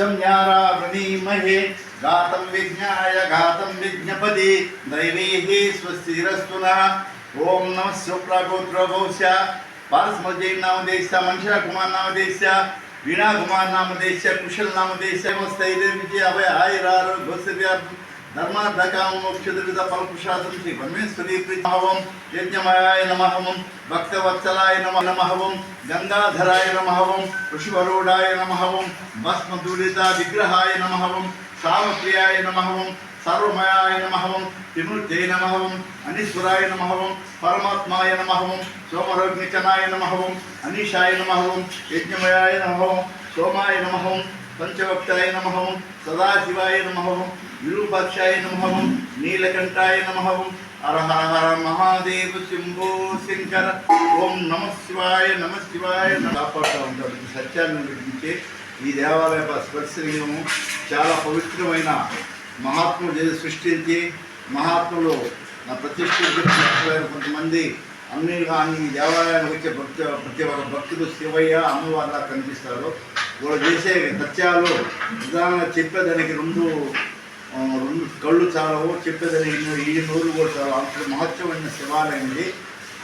वृणीमहे घातं विज्ञाय, घातं विज्ञपति दैवीः स्वस्तिरस्तु नः नमः शुक्लगोत्रभौस्य पारस्मजै नामदेश्य मनुष्य कुमार नामदेश्य वीणा कुमार नामदेश्य कुशल नामदेश्य स्थैर्य विजय, अभय आयुरारो गोसर्यार्थं ధర్మార్థకామోక్షదురిత ఫలపుషాసం శ్రీ పరమేశ్వరీ ప్రీతమహవం యజ్ఞమయాయ నమహవం భక్తవత్సలాయ నమ నమహవం గంగాధరాయ నమహవం వృషభరూఢాయ నమహవం భస్మదూరిత విగ్రహాయ నమహవం సామప్రియాయ నమహవం సర్వమయాయ నమహవం త్రిమూర్తై నమహవం అనీశ్వరాయ నమహవం పరమాత్మాయ నమహవం సోమరోగ్నికనాయ నమహవం అనీషాయ నమహవం యజ్ఞమయాయ నమహవం సోమాయ నమహవం పంచవక్తాయ నమహవం సదాశివాయ నమహవం విరూపాక్షాయ నమహవం నీలకంఠాయ నమహవం అరహర మహాదేవ శంభో శంకర. ఓం నమ శివాయ నమ శివాయ. కాపాడుతూ ఉంటాడు ఈ సత్యాన్ని విడిపించే ఈ దేవాలయ స్పర్శనీయము చాలా పవిత్రమైన మహాత్ములు సృష్టించి మహాత్ములు నా ప్రతిష్ఠించిన కొంతమంది అన్ని కానీ ఈ దేవాలయానికి వచ్చే భక్తి ప్రతి ఒక్క భక్తులు శివయ్య అమ్మవారిలా కనిపిస్తారు. వాళ్ళు చేసే సత్యాలు నిజంగా చెప్పేదానికి రెండు రెండు కళ్ళు చాలవు చెప్పేదానికి ఈ నూరు కూడా చాలు అంత మహత్వమైన శివాలయం ఇది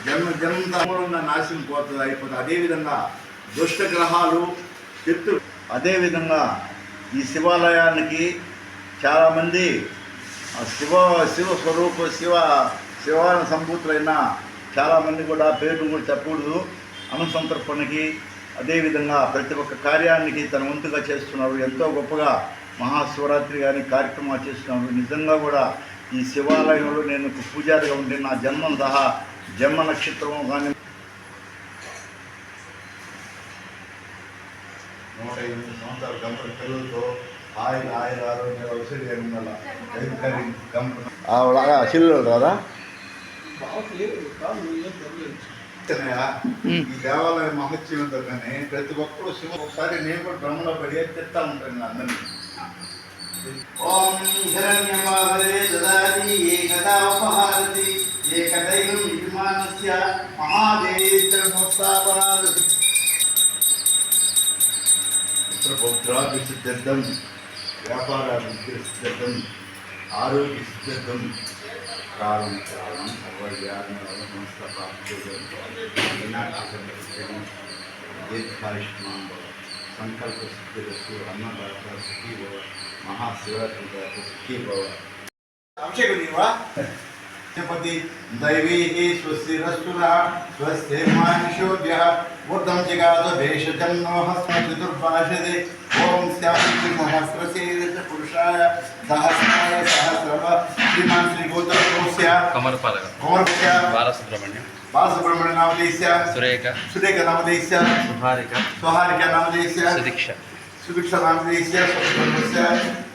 జన్మ జన్మంగా నాశనం పోతుంది అయిపోతుంది. అదేవిధంగా దుష్ట గ్రహాలు చెట్టు అదేవిధంగా ఈ శివాలయానికి చాలామంది ఆ శివ శివ స్వరూప శివ శివాన సంభూతులైన చాలామంది కూడా పేర్లు కూడా చెప్పకూడదు. అనుసంతర్పణకి అదేవిధంగా ప్రతి ఒక్క కార్యానికి తన వంతుగా చేస్తున్నారు ఎంతో గొప్పగా మహాశివరాత్రి కానీ కార్యక్రమాలు చేస్తున్నారు నిజంగా కూడా ఈ శివాలయంలో నేను ఒక పూజారిగా ఉంటే నా జన్మం సహా జన్మ నక్షత్రం కానీ నూట ఎనిమిది సంవత్సరాల గంపల పిల్లలతో ఆయిల్ ఆయిల్ ఆరోగ్య ఔషధి ఉండాల? ఆవిడ రాదా? చెప్తున్నాయా? ఈ దేవాలయ మహత్యం కానీ ప్రతి ఒక్కరు శివ ఒకసారి నేను కూడా భ్రమలో పడి తిట్టా ఉంటాను అందరినీ. ఓం హిరణ్యమాహరే దదాతి ఏకదా ఉపహారతి ఏకదైవం విమానస్య మహాదేవేశ్వర సంస్థాపనాలు పుత్రపౌత్రాభిసిద్ధం వ్యాపారాభివృద్ధి సిద్ధం ఆరోగ్య సిద్ధం காலம் காலம் சர்வஜானவரம் संस्कृताभ्योजन दीर्घायुष्मान संकल्प सिद्धिरस्तु अन्नदाता सुखी भव महाशिवरात्रि सुखी भव अभिषेक पति दैवी स्वस्तिरस्तुरा स्वस्तिर्मानुषोभ्यः ऊर्ध्वं जिगाद भेषजन्मोः ओम ॐ स्यात्रिसहस्रसेदश पुरुषाय सहस्राय सहस्रव। श्रीमान् श्रीगोत्रकोस्य कमलपालक। कमलस्य बालसुब्रह्मण्य। बालसुब्रह्मण्य नामधेयस्य सुरेखा। सुरेखा नामधेयस्य सुहारिका। सुहारिका नामधेयस्य सुदीक्षा। सुदीक्षा नामधेयस्य सुदीक्षा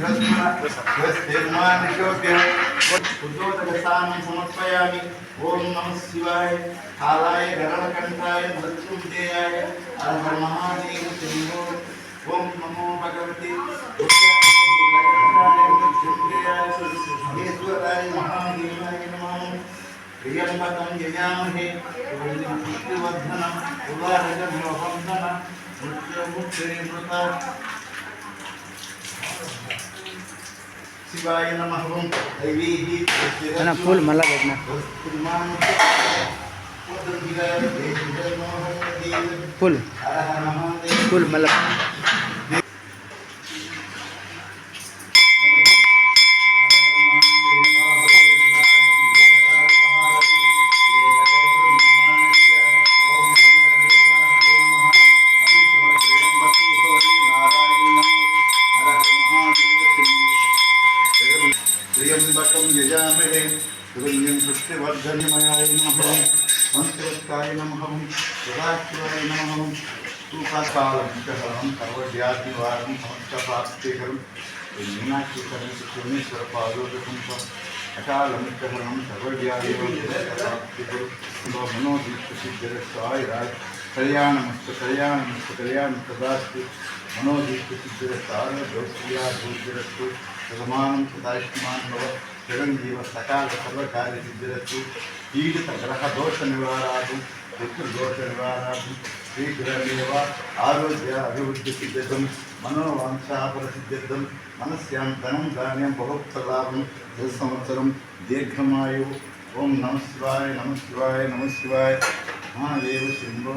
बृहस्पतिभ्योग्योतकसानं समर्पयामि ॐ नमः शिवाय कालाय गरणकण्ठाय मृत्युञ्जयाय अर्हमहादेवो ॐ नमो भगवते मृत्युञ्जयाय महादेवाय नमः प्रियंबतं यजामहे पुण्यपुष्टिवर्धनं उदारजलोहन्दनं मृत्युमुक्तिमृता शिवाय नमः ओम दैवी ना फूल मला भेटना फूल फूल मला गोविन्दं पुष्टिवर्धनमयाय नमः। पञ्चवत्ताय नमः। सदाशिवाय नमः। तूकाकालभूतहरं सर्वव्याधिवारं समस्तपास्तेहरं मीनाक्षीकरं सुमेश्वरपादोदकं अकालमित्रहरं सर्वव्याधिवारं मनोदीक्षसिद्धिरक्षाय राज। कल्याणमस्तु कल्याणमस्तु कल्याणं तदास्तु मनोदीक्षसिद्धिरक्षाय गौप्रिया भूतिरस्तु प्रथमानं सदायुष्मान् भव చిరంజీవ సకాల సర్వకార్య సిద్ధిరస్తు పీడిత గ్రహ దోష నివారాలు పితృదోష నివారాలు శీఘ్రమేవ ఆరోగ్య అభివృద్ధి సిద్ధితం మనోవాంఛాపర సిద్ధితం మనస్యాం ధనం ధాన్యం బహుప్రలాభం సంవత్సరం దీర్ఘమాయు ఓం నమ శివాయ నమ శివాయ నమ శివాయ మహాదేవ శంభో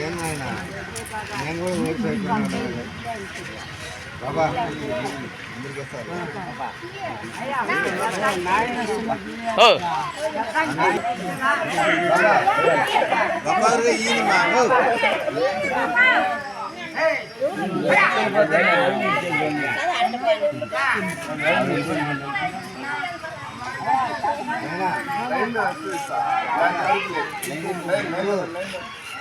బాబా నేను ఇదో వాళ్ళ వయసు అయిపోయిన వాళ్ళకి బాబా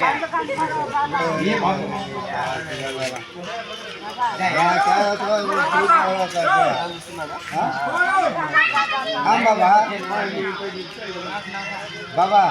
రాలేదు బాబా బాబా